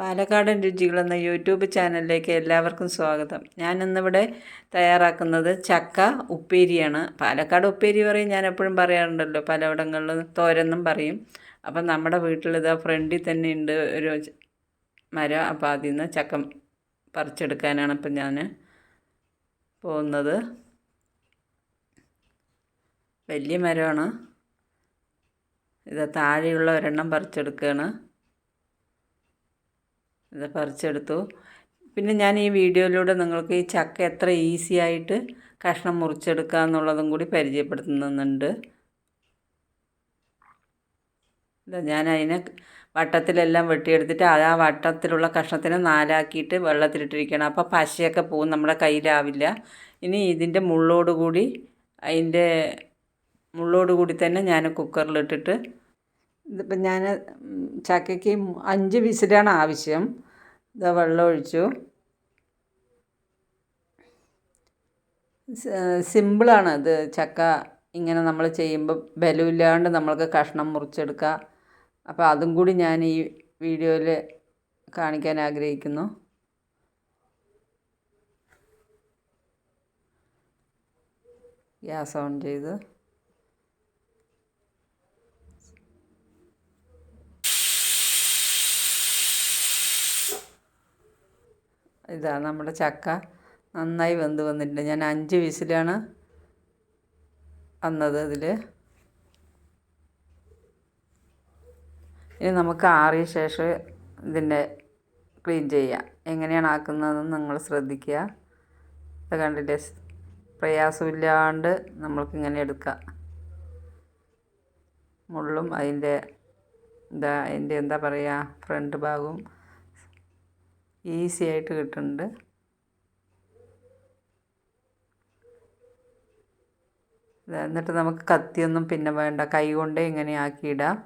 പാലക്കാടൻ രുചികൾ എന്ന യൂട്യൂബ് ചാനലിലേക്ക് എല്ലാവർക്കും സ്വാഗതം. ഞാൻ ഇന്നിവിടെ തയ്യാറാക്കുന്നത് ചക്ക ഉപ്പേരിയാണ്. പാലക്കാട് ഉപ്പേരി പറയും ഞാൻ എപ്പോഴും പറയാറുണ്ടല്ലോ പലയിടങ്ങളിലും തോരെന്നും പറയും. അപ്പം നമ്മുടെ വീട്ടിൽ ഇതാ ഫ്രണ്ടിൽ തന്നെ ഉണ്ട് ഒരു മരം. അപ്പോൾ അതിൽ നിന്ന് ചക്ക പറിച്ചെടുക്കാനാണ് ഇപ്പം ഞാൻ പോകുന്നത്. വലിയ മരമാണ്. ഇത് താഴെയുള്ള ഒരെണ്ണം പറിച്ചെടുക്കുകയാണ്. ഇത് പറിച്ചെടുത്തു. പിന്നെ ഞാൻ ഈ വീഡിയോയിലൂടെ നിങ്ങൾക്ക് ഈ ചക്ക എത്ര ഈസി ആയിട്ട് കഷ്ണം മുറിച്ചെടുക്കുക എന്നുള്ളതും കൂടി പരിചയപ്പെടുത്തുന്നുണ്ട്. ഞാൻ അതിനെ വട്ടത്തിലെല്ലാം വെട്ടിയെടുത്തിട്ട് ആ വട്ടത്തിലുള്ള കഷ്ണത്തിനെ നാലാക്കിയിട്ട് വെള്ളത്തിലിട്ടിരിക്കണം. അപ്പോൾ പശയൊക്കെ പോകും നമ്മുടെ കയ്യിലാവില്ല. ഇനി ഇതിന്റെ മുള്ളോട് കൂടി അതിന്റെ മുള്ളോട് കൂടി തന്നെ ഞാൻ കുക്കറിലിട്ടിട്ട് ഇതിപ്പോൾ ഞാൻ ചക്കയ്ക്ക് അഞ്ച് വിസിലാണ് ആവശ്യം. ഇതാ വെള്ളം ഒഴിച്ചു. സിമ്പിളാണ് ഇത് ചക്ക ഇങ്ങനെ നമ്മൾ ചെയ്യുമ്പോൾ ബലമില്ലാണ്ട് നമ്മൾക്ക് കഷ്ണം മുറിച്ചെടുക്കുക അപ്പോൾ അതും കൂടി ഞാൻ ഈ വീഡിയോയിൽ കാണിക്കാൻ ആഗ്രഹിക്കുന്നു. ഗ്യാസ് ഓൺ ചെയ്ത്. ഇതാ നമ്മുടെ ചക്ക നന്നായി വെന്ത് വന്നിട്ടുണ്ട്. ഞാൻ അഞ്ച് വിസിലാണ് വന്നത് ഇതിൽ ഇനി നമുക്ക് ആറിയ ശേഷം ഇതിന്റെ ക്ലീൻ ചെയ്യാം. എങ്ങനെയാണ് ആക്കുന്നതെന്ന് നിങ്ങൾ ശ്രദ്ധിക്കുക. ഇത് കണ്ടില്ലേ? പ്രയാസമില്ലാണ്ട് നമ്മൾക്ക് ഇങ്ങനെ എടുക്കാം. മുള്ളും അതിന്റെ എന്താ അതിന്റെ എന്താ പറയുക ഫ്രണ്ട് ഭാഗവും ഈസി ആയിട്ട് കിട്ടുന്നുണ്ട്. എന്നിട്ട് നമുക്ക് കത്തിയൊന്നും പിന്നെ വേണ്ട. കൈ കൊണ്ടേ ഇങ്ങനെ ആക്കിയിടാം.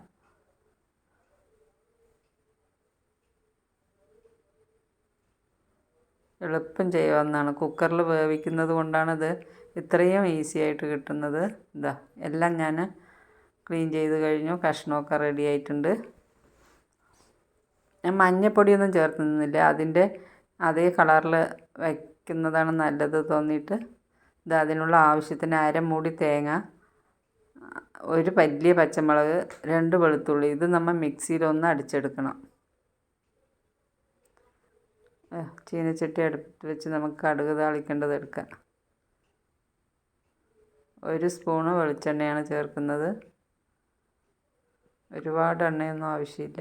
എളുപ്പം ചെയ്യാവുന്നതാണ് കുക്കറിൽ വേവിക്കുന്നത് കൊണ്ടാണിത് ഇത്രയും ഈസി ആയിട്ട് കിട്ടുന്നത്. ഇതാ എല്ലാം ഞാൻ ക്ലീൻ ചെയ്ത് കഴിഞ്ഞു. കഷ്ണമൊക്കെ റെഡി ആയിട്ടുണ്ട്. ഞാൻ മഞ്ഞപ്പൊടിയൊന്നും ചേർത്തുന്നില്ല അതിന്റെ അതേ കളറിൽ വയ്ക്കുന്നതാണ് നല്ലത് തോന്നിയിട്ട്. ഇത് അതിനുള്ള ആവശ്യത്തിന് അരമൂടി തേങ്ങ ഒരു വലിയ പച്ചമുളക് രണ്ട് വെളുത്തുള്ളി ഇത് നമ്മൾ മിക്സിയിലൊന്ന് അടിച്ചെടുക്കണം. ചീനച്ചട്ടി അടുപ്പത്ത് വെച്ച് നമുക്ക് കടുക് താളിക്കേണ്ടത് എടുക്കാം. ഒരു സ്പൂണ് വെളിച്ചെണ്ണയാണ് ചേർക്കുന്നത്. ഒരുപാട് എണ്ണയൊന്നും ആവശ്യമില്ല.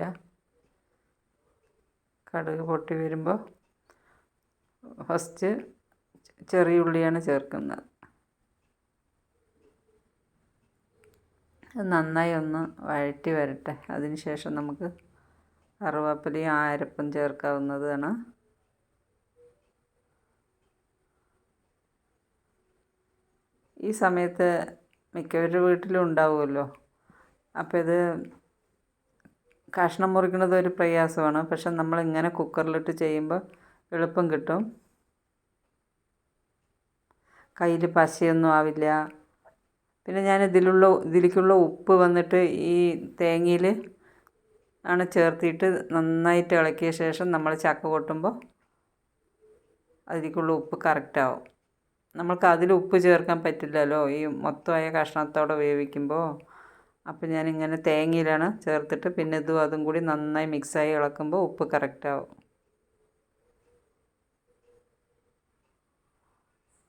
കടുക് പൊട്ടി വരുമ്പോൾ ഫസ്റ്റ് ചെറിയ ഉള്ളിയാണ് ചേർക്കുന്നത്. നന്നായി ഒന്ന് വഴറ്റി വരട്ടെ. അതിന് ശേഷം നമുക്ക് കറുവേപ്പിലയും ആരപ്പും ചേർക്കാവുന്നതാണ്. ഈ സമയത്ത് മിക്കവരുടെ വീട്ടിലും ഉണ്ടാവുമല്ലോ. അപ്പോൾ ഇത് കഷ്ണം മുറിക്കുന്നത് ഒരു പ്രയാസമാണ്. പക്ഷെ നമ്മളിങ്ങനെ കുക്കറിലിട്ട് ചെയ്യുമ്പോൾ എളുപ്പം കിട്ടും. കയ്യിൽ പശയൊന്നും ആവില്ല. പിന്നെ ഞാൻ ഇതിലുള്ള ഇതിലേക്കുള്ള ഉപ്പ് വന്നിട്ട് ഈ തേങ്ങയിൽ ആണ് ചേർത്തിട്ട് നന്നായിട്ട് ഇളക്കിയ ശേഷം നമ്മൾ ചക്ക കൊട്ടുമ്പോൾ അതിലേക്കുള്ള ഉപ്പ് കറക്റ്റാവും നമ്മൾക്ക് അതിൽ ഉപ്പ് ചേർക്കാൻ പറ്റില്ലല്ലോ. ഈ മൊത്തമായ കഷ്ണത്തോടെ വേവിക്കുമ്പോൾ. അപ്പോൾ ഞാനിങ്ങനെ തേങ്ങയിലാണ് ചേർത്തിട്ട് പിന്നെ ഇതും അതും കൂടി നന്നായി മിക്സായി ഇളക്കുമ്പോൾ ഉപ്പ് കറക്റ്റാവും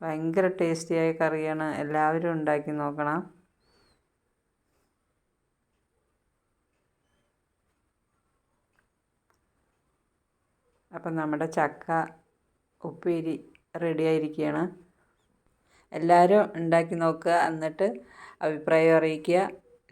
ഭയങ്കര ടേസ്റ്റിയായ കറിയാണ്. എല്ലാവരും ഉണ്ടാക്കി നോക്കണം. അപ്പം നമ്മുടെ ചക്ക ഉപ്പേരി റെഡി ആയിരിക്കുകയാണ് എല്ലാവരും ഉണ്ടാക്കി നോക്കുക. എന്നിട്ട് അഭിപ്രായം അറിയിക്കുക.